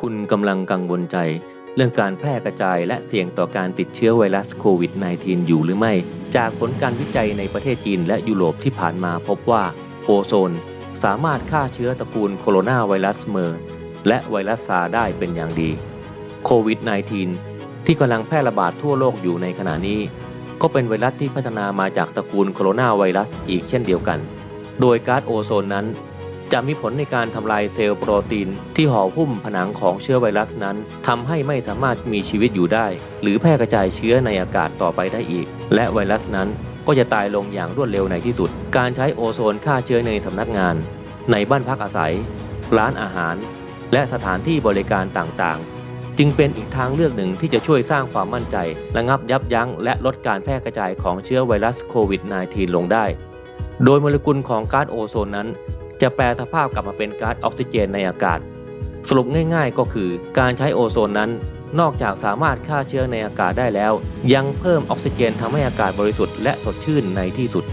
คุณกำลังกังวลใจ เรื่องการแพร่กระจายและเสี่ยงต่อการติดเชื้อไวรัสโควิด -19 อยู่หรือไม่ จากผลการวิจัยในประเทศจีนและยุโรปที่ผ่านมาพบว่าโอโซน สามารถฆ่าเชื้อตระกูลโคโรนาไวรัสเมอร์และไวรัสซาได้เป็นอย่างดีโควิด -19 ที่กำลังแพร่ระบาดทั่วโลกอยู่ในขณะนี้ ก็เป็นไวรัสที่พัฒนามาจากตระกูลโคโรนาไวรัสอีกเช่นเดียวกัน โดยก๊าซโอโซนนั้น จะมีผลในการทำลายเซลล์โปรตีน ที่ห่อหุ้มผนังของเชื้อไวรัสนั้นทำให้ไม่สามารถมีชีวิตอยู่ได้ หรือแพร่กระจายเชื้อในอากาศต่อไปได้อีก และไวรัสนั้นก็จะตายลงอย่างรวดเร็วในที่สุด การใช้โอโซนฆ่าเชื้อในสำนักงาน ในบ้านพักอาศัย ร้านอาหาร และสถานที่บริการต่างๆ จึงเป็นอีกทางเลือกหนึ่งที่จะช่วยสร้างความมั่นใจ ระงับยับยั้ง และลดการแพร่กระจายของเชื้อไวรัสโควิด -19 ลงได้ โดยโมเลกุลของก๊าซโอโซนนั้น จะแปลสภาพกลับมาเป็นก๊าซออกซิเจนในอากาศ สรุปง่ายๆ ก็คือการใช้โอโซนนั้น นอกจากสามารถฆ่าเชื้อในอากาศได้แล้ว ยังเพิ่มออกซิเจนทำให้อากาศบริสุทธิ์และสดชื่นในที่สุด